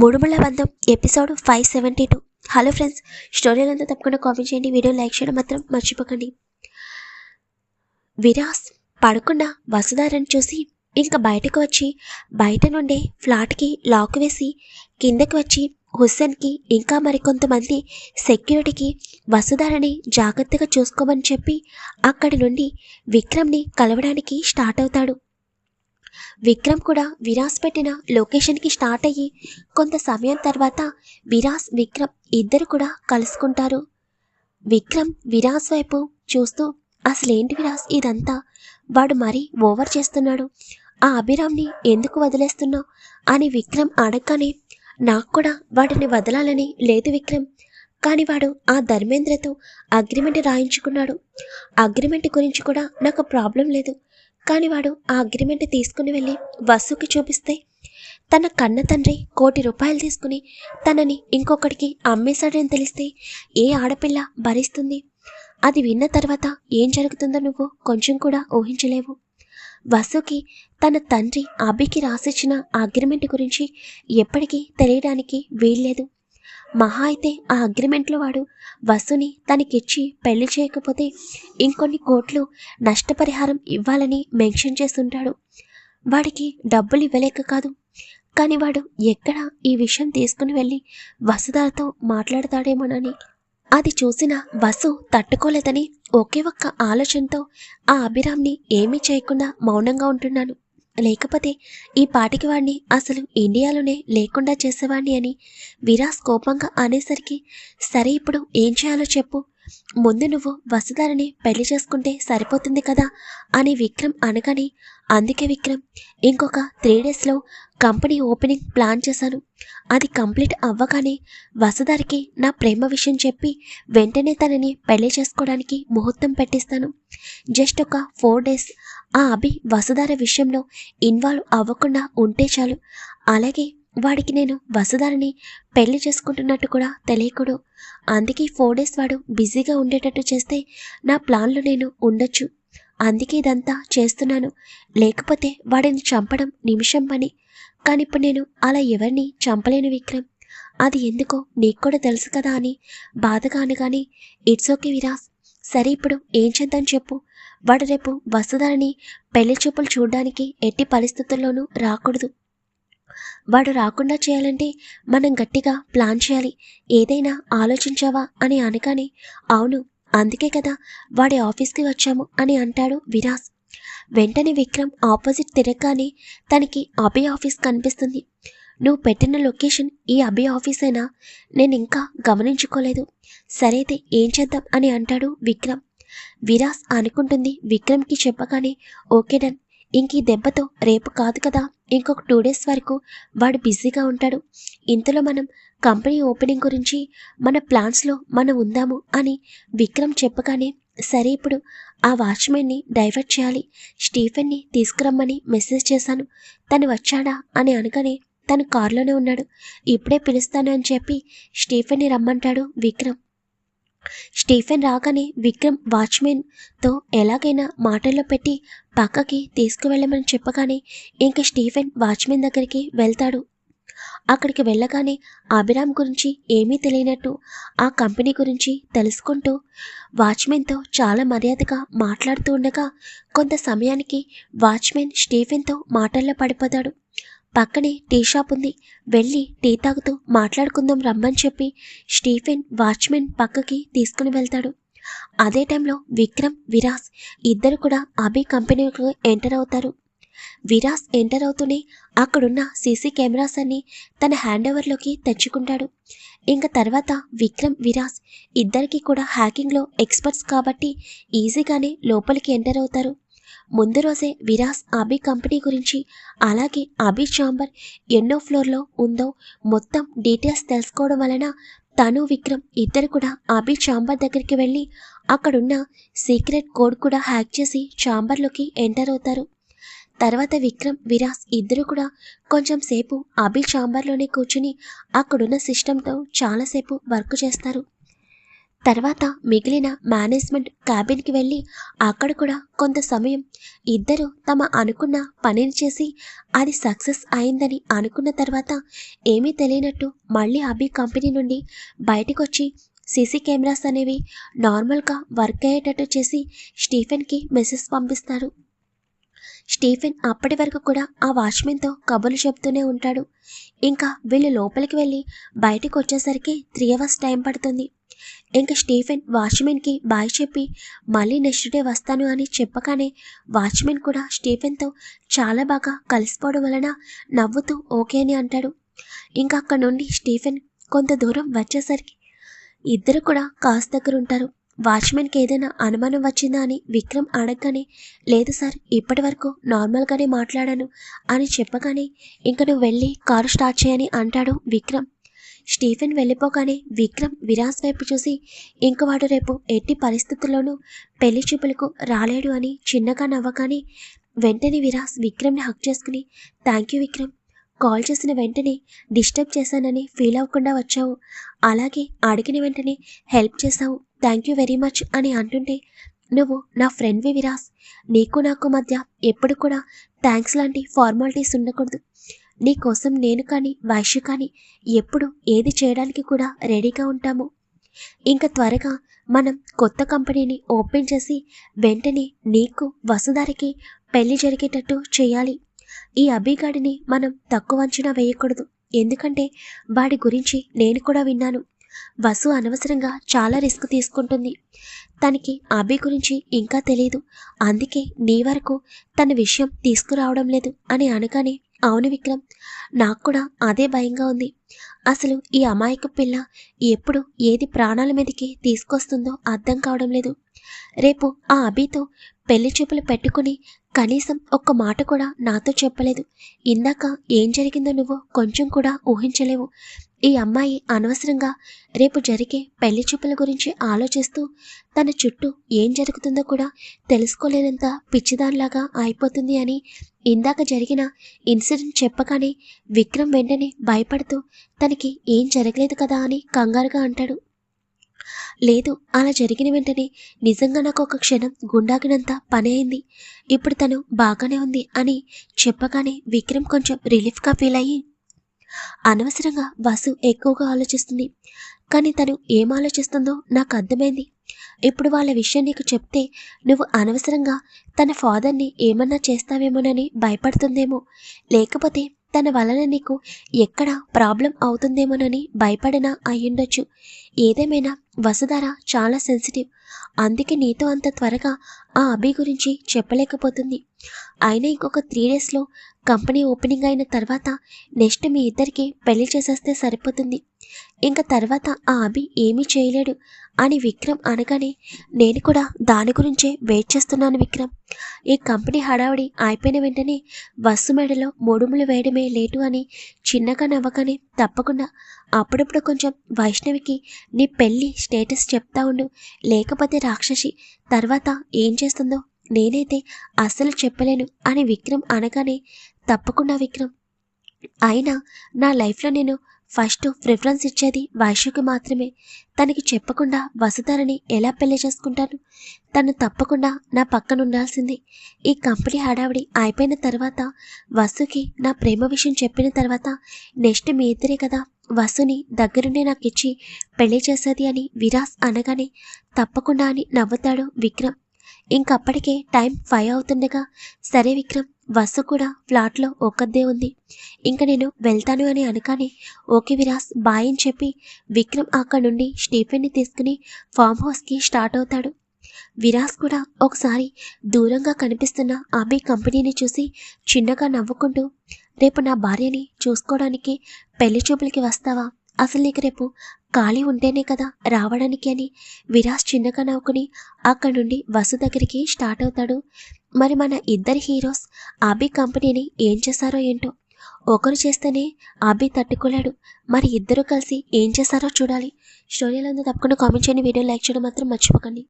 Moodumulla Bandham episode five seventy two hello friends స్టోరీలంతా తప్పకుండా comment చేయండి video like చేయడం మాత్రం మర్చిపోకండి. విరాస్ పడుకున్న వసుధారని చూసి ఇంకా బయటకు వచ్చి బయట నుండే ఫ్లాట్కి లాక్ వేసి కిందకి వచ్చి హుస్సేన్కి ఇంకా మరికొంతమంది సెక్యూరిటీకి వసుధారని జాగ్రత్తగా చూసుకోమని చెప్పి అక్కడి నుండి విక్రమ్ని కలవడానికి స్టార్ట్ అవుతాడు. విక్రమ్ కూడా విరాస్ పెట్టిన లొకేషన్కి స్టార్ట్ అయ్యి కొంత సమయం తర్వాత విరాస్ విక్రమ్ ఇద్దరు కూడా కలుసుకుంటారు. విక్రమ్ విరాస్ వైపు చూస్తూ అసలేంటి విరాస్? ఇదంతా వాడు మరీ ఓవర్ చేస్తున్నాడు. ఆ అభిరామ్ని ఎందుకు వదిలేస్తున్నావు? అని విక్రమ్ అడగగానే నాకు కూడా వాడిని వదలాలని లేదు విక్రమ్. కానీ వాడు ఆ ధర్మేంద్రతో అగ్రిమెంట్ రాయించుకున్నాడు. అగ్రిమెంట్ గురించి కూడా నాకు ప్రాబ్లం లేదు. కానీ వాడు ఆ అగ్రిమెంట్ తీసుకుని వెళ్ళి వసుకి చూపిస్తే తన కన్న తండ్రి కోటి రూపాయలు తీసుకుని తనని ఇంకొకటికి అమ్మేశాడని తెలిస్తే ఏ ఆడపిల్ల భరిస్తుంది? అది విన్న తర్వాత ఏం జరుగుతుందో నువ్వు కొంచెం కూడా ఊహించలేవు. వసుకి తన తండ్రి అభికి రాసిచ్చిన అగ్రిమెంట్ గురించి ఎప్పటికీ తెలియడానికి వీల్లేదు. మహా అయితే ఆ అగ్రిమెంట్లో వాడు వసుని తనకిచ్చి పెళ్ళి చేయకపోతే ఇంకొన్ని కోట్లు నష్టపరిహారం ఇవ్వాలని మెన్షన్ చేస్తుంటాడు. వాడికి డబ్బులు ఇవ్వలేక కాదు. కానీ వాడు ఎక్కడ ఈ విషయం తీసుకుని వెళ్ళి వసుధారతో మాట్లాడతాడేమోనని. అది చూసిన వసు తట్టుకోలేదని ఒకే ఒక్క ఆలోచనతో ఆ అభిరామ్ని ఏమీ చేయకుండా మౌనంగా ఉంటున్నాను లేకపోతే ఈ పాటికి వాడిని అసలు ఇండియాలోనే లేకుండా చేసేవాడిని అని విరాస్ కోపంగా అనేసరికి సరే ఇప్పుడు ఏం చేయాలో చెప్పు. ముందు నువ్వు వసుధారని పెళ్ళి చేసుకుంటే సరిపోతుంది కదా? అని విక్రమ్ అనగానే అందుకే విక్రమ్ ఇంకొక త్రీ డేస్లో కంపెనీ ఓపెనింగ్ ప్లాన్ చేశాను. అది కంప్లీట్ అవ్వగానే వసుధారికి నా ప్రేమ విషయం చెప్పి వెంటనే తనని పెళ్ళి చేసుకోవడానికి ముహూర్తం పెట్టిస్తాను. జస్ట్ ఒక ఫోర్ డేస్ ఆ అభి వసుధార విషయంలో ఇన్వాల్వ్ అవ్వకుండా ఉంటే చాలు. అలాగే వాడికి నేను వసుధారిని పెళ్ళి చేసుకుంటున్నట్టు కూడా తెలియకూడదు. అందుకే ఫోర్ డేస్ వాడు బిజీగా ఉండేటట్టు చేస్తే నా ప్లాన్లో నేను ఉండొచ్చు. అందుకే ఇదంతా చేస్తున్నాను. లేకపోతే వాడిని చంపడం నిమిషం పని. కానీ ఇప్పుడు నేను అలా ఎవరిని చంపలేను విక్రమ్. అది ఎందుకో నీకు కూడా తెలుసు కదా అని బాధగా కానీ ఇట్స్ ఓకే విరాస్ సరే ఇప్పుడు ఏం చేద్దాం చెప్పు. వాడు రేపు వసుధారని పెళ్ళి చూపులు చూడడానికి ఎట్టి పరిస్థితుల్లోనూ రాకూడదు. వాడు రాకుండా చేయాలంటే మనం గట్టిగా ప్లాన్ చేయాలి. ఏదైనా ఆలోచించావా అని అనగానే అవును అందుకే కదా వాడి ఆఫీస్కి వచ్చాము అని అంటాడు విరాస్. వెంటనే విక్రమ్ ఆపోజిట్ తిరగగానే తనకి అభి ఆఫీస్ కనిపిస్తుంది. నువ్వు పెట్టిన లొకేషన్ ఈ అభి ఆఫీసేనా? నేను ఇంకా గమనించుకోలేదు. సరైతే ఏం చేద్దాం అని అంటాడు విక్రమ్. విరాస్ అనుకుంటుంది విక్రమ్కి చెప్పగానే ఓకే డన్ ఇంక ఈ దెబ్బతో రేపు కాదు కదా? ఇంకొక టూ డేస్ వరకు వాడు బిజీగా ఉంటాడు. ఇంతలో మనం కంపెనీ ఓపెనింగ్ గురించి మన ప్లాన్స్లో మనం ఉందాము అని విక్రమ్ చెప్పగానే సరే ఇప్పుడు ఆ వాచ్మెన్ని డైవర్ట్ చేయాలి. స్టీఫెన్ని తీసుకురమ్మని మెసేజ్ చేశాను. తను వచ్చాడా అని అనగానే తను కారులోనే ఉన్నాడు. ఇప్పుడే పిలుస్తాను అని చెప్పి స్టీఫెన్ని రమ్మంటాడు విక్రమ్. స్టీఫెన్ రాగానే విక్రమ్ వాచ్మెన్తో ఎలాగైనా మాటల్లో పెట్టి పక్కకి తీసుకువెళ్ళమని చెప్పగానే ఇంకా స్టీఫెన్ వాచ్మెన్ దగ్గరికి వెళ్తాడు. అక్కడికి వెళ్ళగానే అభిరామ్ గురించి ఏమీ తెలియనట్టు ఆ కంపెనీ గురించి తెలుసుకుంటూ వాచ్మెన్తో చాలా మర్యాదగా మాట్లాడుతూ ఉండగా కొంత సమయానికి వాచ్మెన్ స్టీఫెన్తో మాటల్లో పడిపోతాడు. పక్కనే టీ షాప్ ఉంది. వెళ్ళి టీ తాగుతూ మాట్లాడుకుందాం రమ్మని చెప్పి స్టీఫెన్ వాచ్మెన్ పక్కకి తీసుకుని వెళ్తాడు. అదే టైంలో విక్రమ్ విరాస్ ఇద్దరు కూడా అభి కంపెనీకి ఎంటర్ అవుతారు. విరాస్ ఎంటర్ అవుతూనే అక్కడున్న సీసీ కెమెరాస్ అన్ని తన హ్యాండ్ ఓవర్లోకి తెచ్చుకుంటాడు. ఇంకా తర్వాత విక్రమ్ విరాస్ ఇద్దరికి కూడా హ్యాకింగ్లో ఎక్స్పర్ట్స్ కాబట్టి ఈజీగానే లోపలికి ఎంటర్ అవుతారు. ముందు రోజే విరాస్ అభి కంపెనీ గురించి అలాగే అభి చాంబర్ ఎన్నో ఫ్లోర్లో ఉందో మొత్తం డీటెయిల్స్ తెలుసుకోవడం వలన తను విక్రమ్ ఇద్దరు కూడా అభి చాంబర్ దగ్గరికి వెళ్ళి అక్కడున్న సీక్రెట్ కోడ్ కూడా హ్యాక్ చేసి చాంబర్లోకి ఎంటర్ అవుతారు. తర్వాత విక్రమ్ విరాస్ ఇద్దరు కూడా కొంచెం సేపు అభి చాంబర్లోనే కూర్చుని అక్కడున్న సిస్టంతో చాలాసేపు వర్క్ చేస్తారు. తర్వాత మిగిలిన మేనేజ్మెంట్ క్యాబిన్కి వెళ్ళి అక్కడ కూడా కొంత సమయం ఇద్దరు తమ అనుకున్న పనిని చేసి అది సక్సెస్ అయిందని అనుకున్న తర్వాత ఏమీ తెలియనట్టు మళ్ళీ అభి కంపెనీ నుండి బయటకు వచ్చి సీసీ కెమెరాస్ అనేవి నార్మల్గా వర్క్ అయ్యేటట్టు చేసి స్టీఫెన్కి మెసేజ్ పంపిస్తారు. స్టీఫెన్ అప్పటి వరకు కూడా ఆ వాచ్మెన్తో కబుర్లు చెప్తూనే ఉంటాడు. ఇంకా వీళ్ళు లోపలికి వెళ్ళి బయటకు వచ్చేసరికి త్రీ అవర్స్ టైం పడుతుంది. ఇంకా స్టీఫెన్ వాచ్మెన్కి బాయ్ చెప్పి మళ్ళీ నెక్స్ట్ డే వస్తాను అని చెప్పగానే వాచ్మెన్ కూడా స్టీఫెన్తో చాలా బాగా కలిసిపోవడం వలన నవ్వుతూ ఓకే అని అంటాడు. ఇంకా అక్కడ నుండి స్టీఫెన్ కొంత దూరం వచ్చేసరికి ఇద్దరు కూడా కాస్ దగ్గర ఉంటారు. వాచ్మెన్కి ఏదైనా అనుమానం వచ్చిందా అని విక్రమ్ అడగగానే లేదు సార్ ఇప్పటి వరకు నార్మల్గానే మాట్లాడాను అని చెప్పగానే ఇంకా నువ్వు వెళ్ళి కారు స్టార్ట్ చేయని అంటాడు విక్రమ్. స్టీఫెన్ వెళ్ళిపోగానే విక్రమ్ విరాస్ వైపు చూసి ఇంకవాడు రేపు ఎట్టి పరిస్థితుల్లోనూ పెళ్ళి చూపులకు రాలేడు అని చిన్నగా నవ్వగానే వెంటనే విరాస్ విక్రమ్ని హక్ చేసుకుని థ్యాంక్ యూ విక్రమ్. కాల్ చేసిన వెంటనే డిస్టర్బ్ చేశానని ఫీల్ అవ్వకుండా వచ్చావు. అలాగే అడిగిన వెంటనే హెల్ప్ చేశావు. థ్యాంక్ యూ వెరీ మచ్ అని అంటుంటే నువ్వు నా ఫ్రెండ్వి విరాస్ నీకు నాకు మధ్య ఎప్పుడు కూడా థ్యాంక్స్ లాంటి ఫార్మాలిటీస్ ఉండకూడదు. నీకోసం నేను కానీ వైశ్య కానీ ఎప్పుడు ఏది చేయడానికి కూడా రెడీగా ఉంటాము. ఇంకా త్వరగా మనం కొత్త కంపెనీని ఓపెన్ చేసి వెంటనే నీకు వసుధారికి పెళ్ళి జరిగేటట్టు చేయాలి. ఈ అభిగాడిని మనం తక్కువ అంచనా వేయకూడదు. ఎందుకంటే వాడి గురించి నేను కూడా విన్నాను. వసు అనవసరంగా చాలా రిస్క్ తీసుకుంటుంది. తనకి అభి గురించి ఇంకా తెలియదు అందుకే నీ వరకు తన విషయం తీసుకురావడం లేదు అని అనగానే అవును విక్రమ్ నాకు కూడా అదే భయంగా ఉంది. అసలు ఈ అమాయక పిల్ల ఎప్పుడు ఏది ప్రాణాల మీదకి తీసుకొస్తుందో అర్థం కావడం లేదు. రేపు ఆ అభితో పెళ్ళి చూపులు పెట్టుకుని కనీసం ఒక్క మాట కూడా నాతో చెప్పలేదు. ఇందాక ఏం జరిగిందో నువ్వు కొంచెం కూడా ఊహించలేవు. ఈ అమ్మాయి అనవసరంగా రేపు జరిగే పెళ్ళి చూపుల గురించి ఆలోచిస్తూ తన చుట్టూ ఏం జరుగుతుందో కూడా తెలుసుకోలేనంత పిచ్చిదానిలాగా అయిపోతుంది అని ఇందాక జరిగిన ఇన్సిడెంట్ చెప్పగానే విక్రమ్ వెంటనే భయపడుతూ తనకి ఏం జరగలేదు కదా అని కంగారుగా అంటాడు. లేదు అలా జరిగిన వెంటనే నిజంగా నాకు ఒక క్షణం గుండాగినంత పని అయింది. ఇప్పుడు తను బాగానే ఉంది అని చెప్పగానే విక్రమ్ కొంచెం రిలీఫ్గా ఫీల్ అయ్యి అనవసరంగా వసు ఎక్కువగా ఆలోచిస్తుంది. కానీ తను ఏం ఆలోచిస్తుందో నాకు అర్థమైంది. ఇప్పుడు వాళ్ళ విషయం నీకు చెప్తే నువ్వు అనవసరంగా తన ఫాదర్ని ఏమన్నా చేస్తావేమోనని భయపడుతుందేమో. లేకపోతే తన వలన నీకు ఎక్కడ ప్రాబ్లం అవుతుందేమోనని భయపడినా అయ్యుండొచ్చు. ఏదేమైనా వసుధార చాలా సెన్సిటివ్. అందుకే నీతో అంత త్వరగా ఆ అభి గురించి చెప్పలేకపోతుంది. అయినా ఇంకొక త్రీ డేస్లో కంపెనీ ఓపెనింగ్ అయిన తర్వాత నెక్స్ట్ మీ ఇద్దరికి పెళ్ళి చేసేస్తే సరిపోతుంది. ఇంకా తర్వాత ఆ అభి ఏమీ చేయలేడు. అని విక్రమ్ అనగానే నేను కూడా దాని గురించే వెయిట్ చేస్తున్నాను విక్రమ్. ఈ కంపెనీ హడావుడి అయిపోయిన వెంటనే బస్సు మెడలో మొడుములు వేయడమే లేటు అని చిన్నగా నవ్వగానే తప్పకుండా అప్పుడప్పుడు కొంచెం వైష్ణవికి నీ పెళ్ళి స్టేటస్ చెప్తా ఉండు. లేకపోతే రాక్షసి తర్వాత ఏం చేస్తుందో నేనైతే అస్సలు చెప్పలేను అని విక్రమ్ అనగానే తప్పకుండా విక్రమ్. అయినా నా లైఫ్లో నేను ఫస్ట్ ప్రిఫరెన్స్ ఇచ్చేది వైశ్యకి మాత్రమే. తనకి చెప్పకుండా వసుధారని ఎలా పెళ్ళి చేసుకుంటాను? తను తప్పకుండా నా పక్కన ఉండాల్సింది. ఈ కంపెనీ హడావిడి అయిపోయిన తర్వాత వసుకి నా ప్రేమ విషయం చెప్పిన తర్వాత నెక్స్ట్ మీ ఇద్దరే కదా వసుని దగ్గరుండే నాకు ఇచ్చి పెళ్ళి చేసేది అని విరాస్ అనగానే తప్పకుండా అని నవ్వుతాడు విక్రమ్. ఇంకప్పటికే టైం ఫైవ్ అవుతుండగా సరే విక్రమ్ వసు కూడా ఫ్లాట్లో ఒక్కదే ఉంది. ఇంకా నేను వెళ్తాను అని అనగానే ఓకే విరాస్ బాయ్ అని చెప్పి విక్రమ్ అక్కడ నుండి స్టీఫెన్ని తీసుకుని ఫామ్ హౌస్కి స్టార్ట్ అవుతాడు. విరాస్ కూడా ఒకసారి దూరంగా కనిపిస్తున్న ఆమె కంపెనీని చూసి చిన్నగా నవ్వుకుంటూ రేపు నా భార్యని చూసుకోవడానికి పెళ్ళి చూపులకి వస్తావా? అసలు నీకు రేపు ఖాళీ ఉంటేనే కదా రావడానికి అని విరాస్ చిన్నగా నవ్వుకుని అక్కడి నుండి వసు దగ్గరికి స్టార్ట్ అవుతాడు. మరి మన ఇద్దరి హీరోస్ అభి కంపెనీని ఏం చేశారో ఏంటో? ఒకరు చేస్తేనే అభి తట్టుకోలేడు. మరి ఇద్దరు కలిసి ఏం చేశారో చూడాలి. స్టోరీలో తప్పకుండా కామెంట్ చేయండి. వీడియో లైక్ చేయడం మాత్రం మర్చిపోకండి.